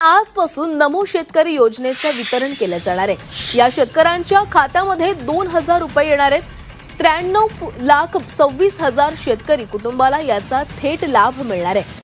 आजपासून नमो शेतकरी योजनेचं वितरण केलं जाणार आहे. या शेतकऱ्यांच्या खात्यामध्ये दोन हजार रुपये येणार आहेत. त्र्याण्णव लाख सव्वीस हजार शेतकरी कुटुंबाला याचा थेट लाभ मिळणार आहे.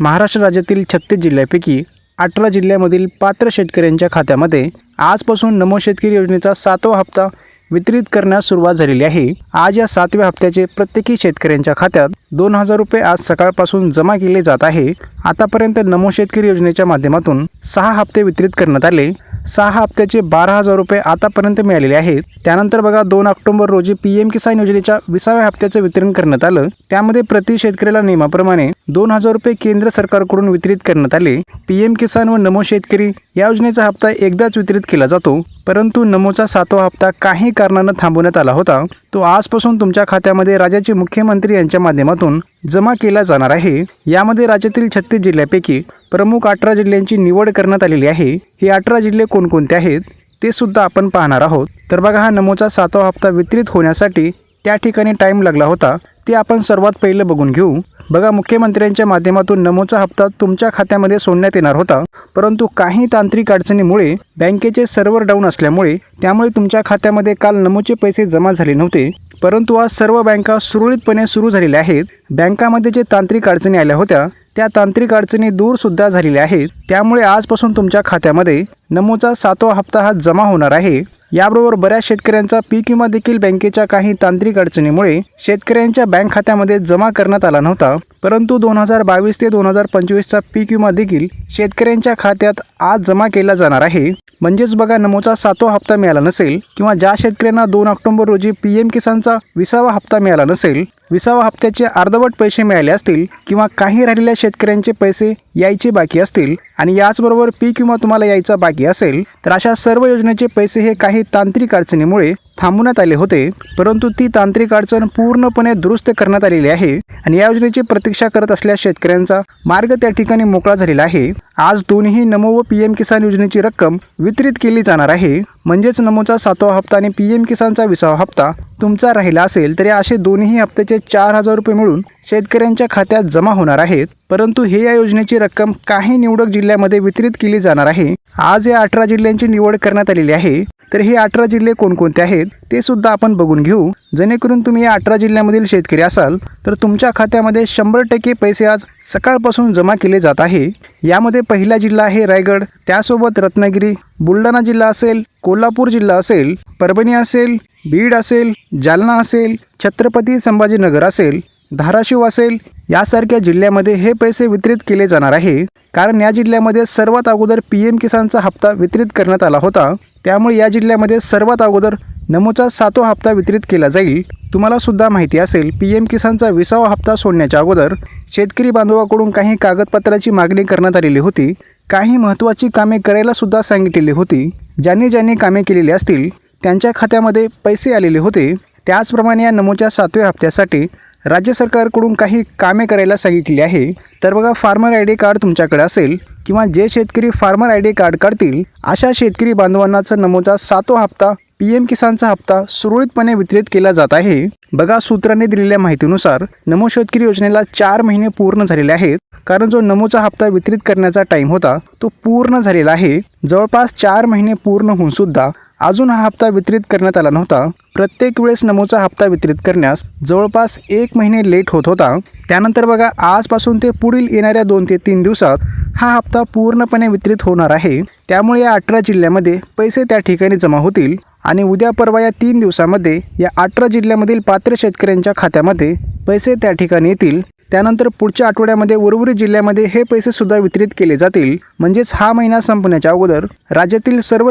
महाराष्ट्र राज्यातील छत्तीस जिल्ह्यापैकी अठरा जिल्ह्यामधील पात्र शेतकऱ्यांच्या खात्यामध्ये आजपासून नमो शेतकरी योजनेचा सातवा हप्ता वितरित करण्यास सुरुवात झालेली आहे. आज या सातव्या हप्त्याचे प्रत्येकी शेतकऱ्यांच्या खात्यात दोन हजार रुपये आज सकाळपासून जमा केले जात आहे. आतापर्यंत नमो शेतकरी योजनेच्या माध्यमातून सहा हप्ते वितरित करण्यात आले. सहा हप्त्याचे बारा हजार रुपये आतापर्यंत मिळालेले आहेत. त्यानंतर बघा दोन ऑक्टोबर रोजी पी एम किसान योजनेच्या विसाव्या हप्त्याचं वितरण करण्यात आलं. त्यामध्ये प्रति शेतकऱ्याला नियमाप्रमाणे दोन हजार रुपये केंद्र सरकारकडून वितरित करण्यात आले. पी एम किसान व नमो शेतकरी या योजनेचा हप्ता एकदाच वितरित केला जातो. परंतु नमोचा सातवा हप्ता काही कारणानं थांबवण्यात आला होता तो आजपासून तुमच्या खात्यामध्ये राज्याचे मुख्यमंत्री यांच्या माध्यमातून जमा केला जाणार आहे. यामध्ये राज्यातील छत्तीस जिल्ह्यापैकी प्रमुख अठरा जिल्ह्यांची निवड करण्यात आलेली आहे. हे अठरा जिल्हे कोणकोणते आहेत ते सुद्धा आपण पाहणार आहोत. तर बघा हा नमोचा सातवा हप्ता वितरित होण्यासाठी त्या ठिकाणी टाईम लागला होता ते आपण सर्वात पहिलं बघून घेऊ. बघा मुख्यमंत्र्यांच्या माध्यमातून नमोचा हप्ता तुमच्या खात्यामध्ये सोडण्यात येणार होता. परंतु काही तांत्रिक अडचणीमुळे बँकेचे सर्व्हर डाऊन असल्यामुळे त्यामुळे तुमच्या खात्यामध्ये काल नमोचे पैसे जमा झाले नव्हते. परंतु आज सर्व बँका सुरळीतपणे सुरू झालेल्या आहेत. बँकामध्ये जे तांत्रिक अडचणी आल्या होत्या त्या तांत्रिक अडचणी दूरसुद्धा झालेल्या आहेत. त्यामुळे आजपासून तुमच्या खात्यामध्ये नमोचा सातवा हप्ता हा जमा होणार आहे. याबरोबर बऱ्याच शेतकऱ्यांचा पीक विमा देखील बँकेच्या काही तांत्रिक अडचणीमुळे शेतकऱ्यांच्या बँक खात्यामध्ये जमा करण्यात आला नव्हता. परंतु दोन हजार बावीस ते दोन हजार पंचवीसचा पीक विमा देखील शेतकऱ्यांच्या खात्यात आज जमा केला जाणार आहे. म्हणजेच बघा नमोचा सातवा हप्ता मिळाला नसेल किंवा ज्या शेतकऱ्यांना दोन ऑक्टोबर रोजी पी एम किसानचा विसावा हप्ता मिळाला नसेल विसावा हप्त्याचे अर्धवट पैसे मिळाले असतील किंवा काही राहिलेल्या शेतकऱ्यांचे पैसे यायचे बाकी असतील आणि याचबरोबर पीक विमा तुम्हाला यायचा बाकी असेल तर अशा सर्व योजनेचे पैसे हे काही तांत्रिक अडचणीमुळे थांबवण्यात आले होते परंतु ती तांत्रिक अडचण पूर्णपणे दुरुस्त करण्यात आलेली आहे आणि या योजनेची प्रतीक्षा करत असलेल्या शेतकऱ्यांचा मार्ग त्या ठिकाणी मोकळा झालेला आहे. आज दोन्ही नमो व पी एम किसान योजनेची रक्कम वितरित केली जाणार आहे. म्हणजेच नमोचा सातवा हप्ता आणि पी एम किसानचा विसावा हप्ता तुमचा राहिला असेल तरी असे दोन्ही हप्त्याचे चार हजार रुपये मिळून शेतकऱ्यांच्या खात्यात जमा होणार आहेत. परंतु हे या योजनेची रक्कम काही निवडक जिल्ह्यामध्ये वितरित केली जाणार आहे. आज या अठरा जिल्ह्यांची निवड करण्यात आलेली आहे. तर हे अठरा जिल्हे कोणकोणते आहेत ते सुद्धा आपण बघून घेऊ. जेणेकरून तुम्ही या अठरा जिल्ह्यामधील शेतकरी असाल तर तुमच्या खात्यामध्ये शंभर टक्के पैसे आज सकाळपासून जमा केले जात आहे. यामध्ये पहिला जिल्हा आहे रायगड त्यासोबत रत्नागिरी बुलढाणा जिल्हा असेल कोल्हापूर जिल्हा असेल परभणी असेल बीड असेल जालना असेल छत्रपती संभाजीनगर असेल धाराशिव असेल यासारख्या जिल्ह्यामध्ये हे पैसे वितरित केले जाणार आहे. कारण या जिल्ह्यामध्ये सर्वात अगोदर पी एम किसानचा हप्ता वितरित करण्यात आला होता. त्यामुळे या जिल्ह्यामध्ये सर्वात अगोदर नमोचा सातवा हप्ता वितरित केला जाईल. तुम्हाला सुद्धा माहिती असेल पी एम किसानचा विसावा हप्ता सोडण्याच्या अगोदर शेतकरी बांधवाकडून काही कागदपत्राची मागणी करण्यात आलेली होती. काही महत्त्वाची कामे करायला सुद्धा सांगितलेली होती. ज्यांनी ज्यांनी कामे केलेली असतील त्यांच्या खात्यामध्ये पैसे आलेले होते. त्याचप्रमाणे या नमोच्या सातव्या हप्त्यासाठी राज्य सरकारकडून काही कामे करायला सांगितली आहे. तर बघा फार्मर आय डी कार्ड तुमच्याकडे असेल किंवा जे शेतकरी फार्मर आय डी कार्ड काढतील अशा शेतकरी बांधवांनाचा नमोचा सातो हप्ता पी एम किसानचा हप्ता सुरळीतपणे वितरित केला जात आहे. बघा सूत्रांनी दिलेल्या माहितीनुसार नमो शेतकरी योजनेला चार महिने पूर्ण झालेले आहेत. कारण जो नमोचा हप्ता वितरित करण्याचा टाईम होता तो पूर्ण झालेला आहे. जवळपास चार महिने पूर्ण होऊन सुद्धा अजून हा हप्ता वितरित करण्यात आला नव्हता. प्रत्येक वेळेस नमोचा हप्ता वितरित करण्यास जवळपास एक महिने लेट होत होता. त्यानंतर बघा आजपासून ते पुढील येणाऱ्या दोन ते तीन दिवसात हा हप्ता पूर्णपणे वितरित होणार आहे. त्यामुळे या अठरा जिल्ह्यामध्ये पैसे त्या ठिकाणी जमा होतील आणि उद्या परवा या तीन दिवसामध्ये या अठरा जिल्ह्यामधील पात्र शेतकऱ्यांच्या खात्यामध्ये पैसे त्या ठिकाणी येतील. त्यानंतर पुढच्या आठवड्यामध्ये उर्वरित जिल्ह्यामध्ये हे पैसे सुद्धा वितरित केले जातील. म्हणजेच हा महिना संपण्याच्या अगोदर राज्यातील सर्व